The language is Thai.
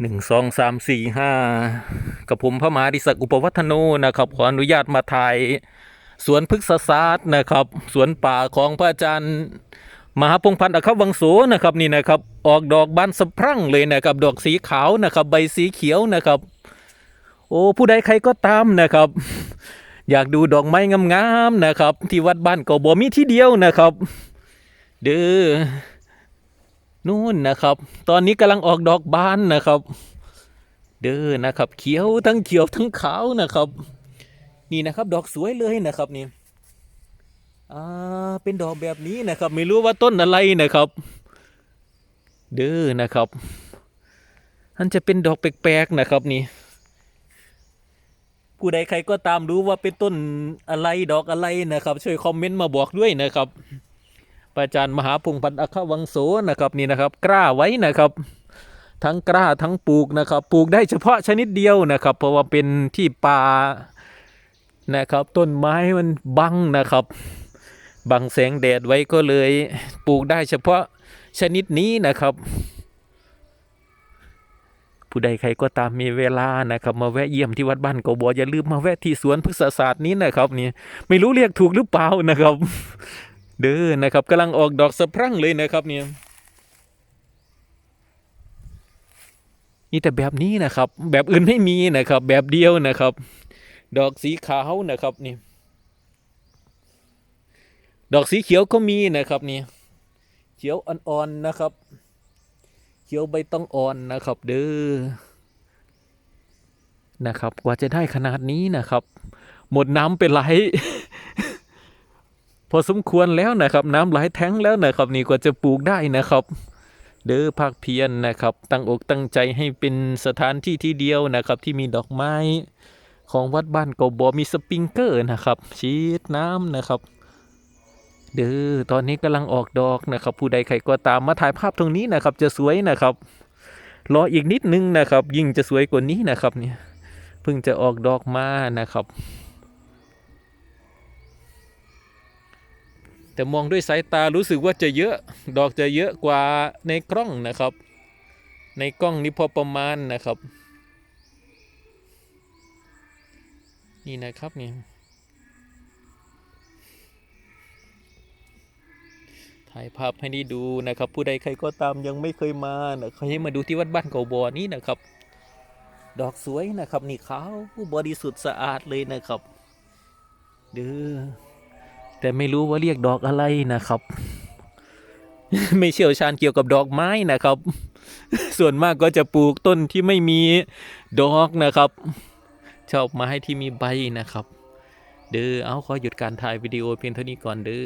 หนึ่งสองสามสี่ห้ากับผมพระมหาดิศักอุปวัฒโนนะครับ ขออนุญาตมาถ่ายสวนพฤกษศาสตร์นะครับ สวนป่าของพระอาจารย์มหาพงพันธ์อัครวังโสนะครับนี่นะครับ ออกดอกบานสะพรั่งเลยนะครับ ดอกสีขาวนะครับ ใบสีเขียวนะครับ โอ้ผู้ใดใครก็ตามนะครับ อยากดูดอกไม้งามๆนะครับ ที่วัดบ้านก่าบ่มีที่เดียวนะครับ เด้อ นู่นนะครับ ตอนนี้กำลังออกดอกบานนะครับ เด้อนะครับ เขียวทั้งเขียวทั้งขาวนะครับ นี่นะครับ ดอกสวยเลยนะครับนี่อ่าเป็นดอกแบบนี้นะครับ ไม่รู้ว่าต้นอะไรนะครับ เด้อนะครับมันจะเป็นดอกแปลกๆนะครับนี่ผู้ใดใครก็ตามรู้ว่าเป็นต้นอะไรดอกอะไรนะครับ ช่วยคอมเมนต์มาบอกด้วยนะครับ อาจารย์มหาพงศ์พันธ์อควังโสนะครับนี่นะครับ กล้าไว้นะครับ ทั้งกล้าทั้งปลูกนะครับปลูกได้เฉพาะชนิดเดียวนะครับ เพราะว่าเป็นที่ป่านะครับ ต้นไม้มันบังนะครับบังแสงแดดไว้ก็เลยปลูกได้เฉพาะชนิดนี้นะครับ ผู้ใดใครก็ตามมีเวลานะครับมาแวะเยี่ยมที่วัดบ้านกบัวอย่าลืมมาแวะที่สวนพฤกษศาสตร์นี้นะครับนี่ไม่รู้เรียกถูกหรือเปล่านะครับ เด้อนะครับกำลังออกดอกสะพรั่งเลยนะครับเนี่ยนี่แต่แบบนี้นะครับ แบบอื่นไม่มีนะครับ แบบเดียวนะครับ ดอกสีขาวนะครับนี่ดอกสีเขียวก็มีนะครับนี่เขียวอ่อนๆนะครับ เขียวใบต้องอ่อนนะครับ เด้อนะครับ กว่าจะได้ขนาดนี้นะครับ หมดน้ำไปไหล พอสมควรแล้วนะครับน้ำไหลแท้งแล้วนะครับนี่กว่าจะปลูกได้นะครับ เด้อภาคเพียนนะครับ ตั้งอกตั้งใจให้เป็นสถานที่ที่เดียวนะครับ ที่มีดอกไม้ของวัดบ้านกบอมีสปริงเกอร์นะครับฉีดน้ำนะครับ เด้อตอนนี้กำลังออกดอกนะครับ ผู้ใดใครก็ตามมาถ่ายภาพตรงนี้นะครับ จะสวยนะครับ รออีกนิดนึงนะครับ ยิ่งจะสวยกว่านี้นะครับเนี่ยเพิ่งจะออกดอกมานะครับ แต่มองด้วยสายตารู้สึกว่าจะเยอะดอกจะเยอะกว่าในกล้องนะครับ ในกล้องนี้พอประมาณนะครับ นี่นะครับนี่ถ่ายภาพให้ได้ดูนะครับ ผู้ใดใครก็ตามยังไม่เคยมานะใครให้มาดูที่วัดบ้านเก่าบอนี้นะครับ ดอกสวยนะครับ นี่ขาวบริสุทธิ์สะอาดเลยนะครับเด้อ แต่ไม่รู้ว่าเรียกดอกอะไรนะครับ ไม่เชี่ยวชาญเกี่ยวกับดอกไม้นะครับ ส่วนมากก็จะปลูกต้นที่ไม่มีดอกนะครับ ชอบไม้ที่มีใบนะครับ เด้อเอาขอหยุดการถ่ายวิดีโอเพียงเท่านี้ก่อนเด้อ